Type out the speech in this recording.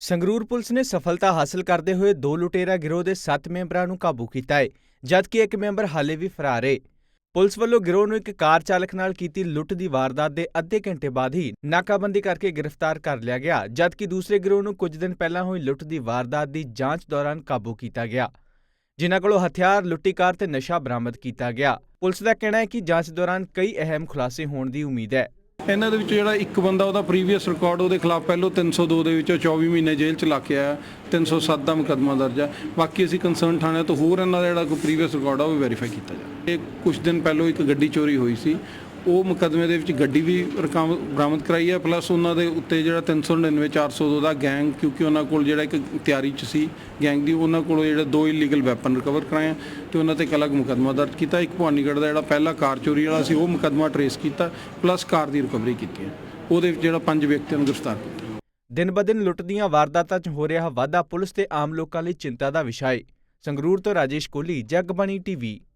Sangrur police ਨੇ ਸਫਲਤਾ ਹਾਸਲ ਕਰਦੇ ਹੋਏ ਦੋ ਲੁਟੇਰਾ ਗਿਰੋਹ ਦੇ 7 ਮੈਂਬਰਾਂ ਨੂੰ ਕਾਬੂ ਕੀਤਾ ਹੈ ਜਦਕਿ ਇੱਕ ਮੈਂਬਰ ਹਾਲੇ ਵੀ ਫਰਾਰ ਹੈ ਪੁਲਿਸ ਵੱਲੋਂ ਗਿਰੋਹ ਨੂੰ ਇੱਕ ਕਾਰ ਚਾਲਕ ਨਾਲ ਕੀਤੀ ਲੁੱਟ ਦੀ ਵਾਰਦਾਤ ਦੇ ਅੱਧੇ ਘੰਟੇ ਬਾਅਦ ਹੀ ਨਾਕਾਬੰਦੀ ਕਰਕੇ ਗ੍ਰਿਫਤਾਰ ਕਰ ਲਿਆ ਗਿਆ, ਜਦਕਿ ਦੂਸਰੇ ਗਿਰੋਹ ਨੂੰ ਕੁਝ ਦਿਨ ਪਹਿਲਾਂ ਹੋਈ ਲੁੱਟ ਦੀ ਵਾਰਦਾਤ ਦੀ ਜਾਂਚ ਦੌਰਾਨ ਕਾਬੂ ਕੀਤਾ ਗਿਆ। ਜਿਨ੍ਹਾਂ ਕੋਲੋਂ ਹਥਿਆਰ, ਲੁੱਟੀ ਕਾਰ ਤੇ ਨਸ਼ਾ ਬਰਾਮਦ ਕੀਤਾ ਗਿਆ। ਪੁਲਿਸ ਦਾ ਕਹਿਣਾ ਹੈ ਕਿ ਜਾਂਚ ਦੌਰਾਨ ਕਈ ਅਹਿਮ ਖੁਲਾਸੇ ਹੋਣ ਦੀ ਉਮੀਦ ਹੈ। ਇਹਨਾਂ ਦੇ ਵਿੱਚ ਜਿਹੜਾ ਇੱਕ ਬੰਦਾ ਉਹਦਾ ਪ੍ਰੀਵੀਅਸ ਰਿਕਾਰਡ ਉਹਦੇ ਖਿਲਾਫ ਪਹਿਲੋਂ 302 ਦੇ ਵਿੱਚੋਂ 24 ਮਹੀਨੇ ਜੇਲ੍ਹ ਚ ਲਾ ਕੇ ਆਇਆ 307 ਦਾ ਮੁਕੱਦਮਾ ਦਰਜ ਹੈ। ਬਾਕੀ ਅਸੀਂ ਕੰਸਰਨ ਥਾਣੇ ਤੋਂ ਹੋਰ ਇਹਨਾਂ ਦਾ ਜਿਹੜਾ ਕੋਈ ਪ੍ਰੀਵੀਅਸ ਰਿਕਾਰਡ ਆ ਉਹ ਵੈਰੀਫਾਈ ਕੀਤਾ ਜਾ ਇਹ ਕੁਝ ਦਿਨ ਪਹਿਲੋਂ ਇੱਕ ਗੱਡੀ ਚੋਰੀ ਹੋਈ ਸੀ ਉਹ ਮੁਕੱਦਮੇ ਦੇ ਵਿੱਚ ਗੱਡੀ ਵੀ ਰਕਮ ਬਰਾਮਦ ਕਰਾਈ ਹੈ ਪਲੱਸ ਉਹਨਾਂ ਦੇ ਉੱਤੇ ਜਿਹੜਾ 399 402 ਦਾ ਗੈਂਗ ਕਿਉਂਕਿ ਉਹਨਾਂ ਕੋਲ ਜਿਹੜਾ ਇੱਕ ਤਿਆਰੀ ਚ ਸੀ ਗੈਂਗ ਦੀ, ਉਹਨਾਂ ਕੋਲੋਂ ਜਿਹੜਾ ਦੋ ਇਲੀਗਲ ਵੈਪਨ ਰਿਕਵਰ ਕਰਾਏ ਆ ਤੇ ਉਹਨਾਂ ਤੇ ਇੱਕ ਅਲੱਗ ਮੁਕੱਦਮਾ ਦਰਜ ਕੀਤਾ। ਇੱਕ ਭਵਾਨੀਗੜ੍ਹ ਦਾ ਜਿਹੜਾ ਪਹਿਲਾ ਕਾਰ ਚੋਰੀ ਵਾਲਾ ਸੀ, ਉਹ ਮੁਕੱਦਮਾ ਟਰੇਸ ਕੀਤਾ ਪਲੱਸ ਕਾਰ ਦੀ ਰਿਕਵਰੀ ਕੀਤੀ ਹੈ। ਉਹਦੇ ਵਿੱਚ ਜਿਹੜਾ ਪੰਜ ਵਿਅਕਤੀਆਂ ਨੂੰ ਗ੍ਰਿਫਤਾਰ ਕੀਤਾ। ਦਿਨ ਬਦਿਨ ਲੁੱਟ ਦੀਆਂ ਵਾਰਦਾਤਾਂ 'ਚ ਹੋ ਰਿਹਾ ਵਾਧਾ ਪੁਲਿਸ ਤੇ ਆਮ ਲੋਕਾਂ ਲਈ ਚਿੰਤਾ ਦਾ ਵਿਸ਼ਾ ਹੈ ਸੰਗਰੂਰ ਤੋਂ ਰਾਜੇਸ਼ ਕੋਹਲੀ, ਜਗਬਾਣੀ ਟੀਵੀ